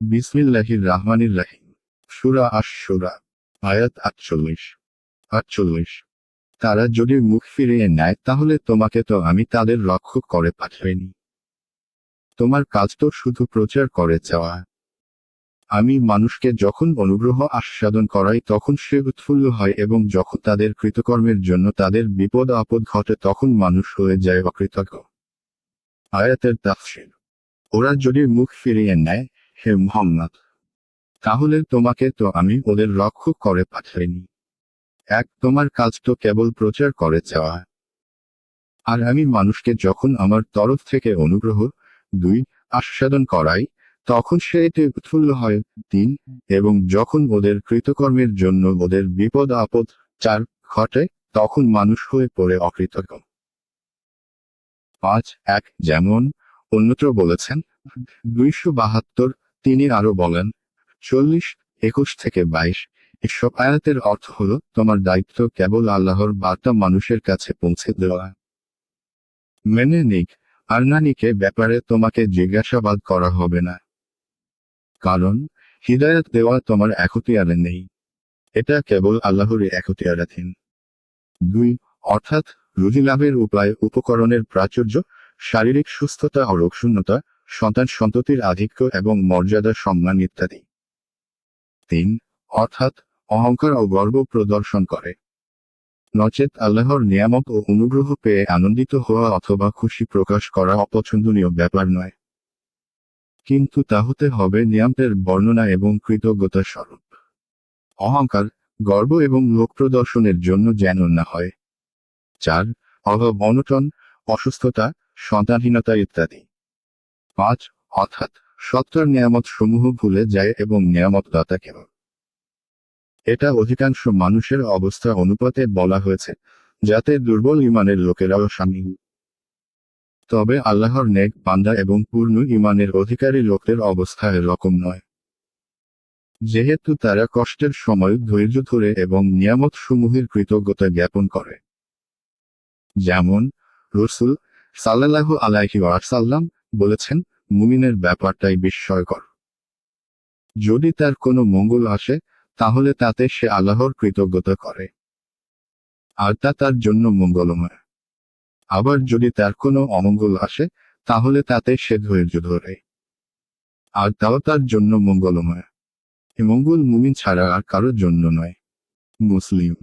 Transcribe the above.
বিসমিল্লাহির রাহমানির রাহিম। সুরা আয়াত আটচল্লিশ। আটচল্লিশ। তারা যদি মুখ ফিরিয়ে নেয়, তাহলে তোমাকে তো আমি তাদের রক্ষক করে পাঠাইনি। তোমার কাজ তো শুধু প্রচার করে যাওয়া আমি মানুষকে যখন অনুগ্রহ আস্বাদন করাই, তখন সে উৎফুল্ল হয় এবং যখন তাদের কৃতকর্মের জন্য তাদের বিপদ আপদ ঘটে, তখন মানুষ হয়ে যায় অকৃতজ্ঞ। আয়াতের তাফসির। ওরা যদি মুখ ফিরিয়ে নেয় হে মোহাম্মদ, তাহলে তোমাকে তো আমি ওদের রক্ষক করে পাঠাইনি। এক, তোমার কাজ তো কেবল প্রচার করে যাওয়া আর আমি মানুষকে যখন আমার তরফ থেকে অনুগ্রহ, দুই, আস্বাদন করাই, তখন সে এতে উৎফুল্ল হয়। তিন, এবং যখন ওদের কৃতকর্মের জন্য ওদের বিপদ আপদ চার ঘটে, তখন মানুষ হয়ে পড়ে অকৃতজ্ঞ। পাঁচ, এক, যেমন অন্যত্র বলেছেন, দুইশো বাহাত্তর তিনি আরও বলেন, চল্লিশ, একুশ থেকে বাইশ, এসব আয়াতের অর্থ হলো তোমার দায়িত্ব কেবল আল্লাহর বার্তা মানুষের কাছে পৌঁছে দেওয়া। মেনে নিক, আর নানিকে ব্যাপারে তোমাকে জিজ্ঞাসাবাদ করা হবে না। কারণ, হৃদায়ত দেওয়া তোমার একতিয়ারে নেই। এটা কেবল আল্লাহরই একতিয়ারাধীন দুই, অর্থাৎ রুজি লাভের উপায় উপকরণের প্রাচুর্য, শারীরিক সুস্থতা ও রোগশূন্যতা সন্তান সন্ততির আধিক্য এবং মর্যাদা সম্মান ইত্যাদি। তিন, অর্থাৎ অহংকার ও গর্ব প্রদর্শন করে। নচেত আল্লাহর নিয়ামক ও অনুগ্রহ পেয়ে আনন্দিত হওয়া অথবা খুশি প্রকাশ করা অপছন্দনীয় ব্যাপার নয়। কিন্তু তা হতে হবে নিয়ামতের বর্ণনা এবং কৃতজ্ঞতা স্বরূপ। অহংকার, গর্ব এবং লোক প্রদর্শনের জন্য যেন না হয়। চার, অভাব, অনটন, অসুস্থতা, সন্তানহীনতা ইত্যাদি। পাঁচ, অর্থাৎ সত্তর নিয়ামত সমূহ ভুলে যায় এবং নিয়ামত দাতাকেও এটা অধিকাংশ মানুষের অবস্থা অনুপাতে বলা হয়েছে, যাতে দুর্বল ইমানের লোকেরাও সামিল তবে আল্লাহর নেক পান্দা এবং পূর্ণ ইমানের অধিকারী লোকদের অবস্থা এরকম নয়। যেহেতু তারা কষ্টের সময় ধৈর্য ধরে এবং নিয়ামত সমূহের কৃতজ্ঞতা জ্ঞাপন করে। যেমন, রসুল সাল্লাল্লাহু আলাইহি ওয়াসাল্লাম বলেছেন, মুমিনের ব্যাপারটাই বিস্ময়কর। যদি তার কোনো মঙ্গল আসে, তাহলে তাতে সে আল্লাহর কৃতজ্ঞতা করে। আর তা তার জন্য মঙ্গলময়। আবার যদি তার কোনো অমঙ্গল আসে, তাহলে তাতে সে ধৈর্য ধরে। আর তাও তার জন্য মঙ্গলময়। এ মঙ্গল মুমিন ছাড়া আর কারোর জন্য নয়। মুসলিম।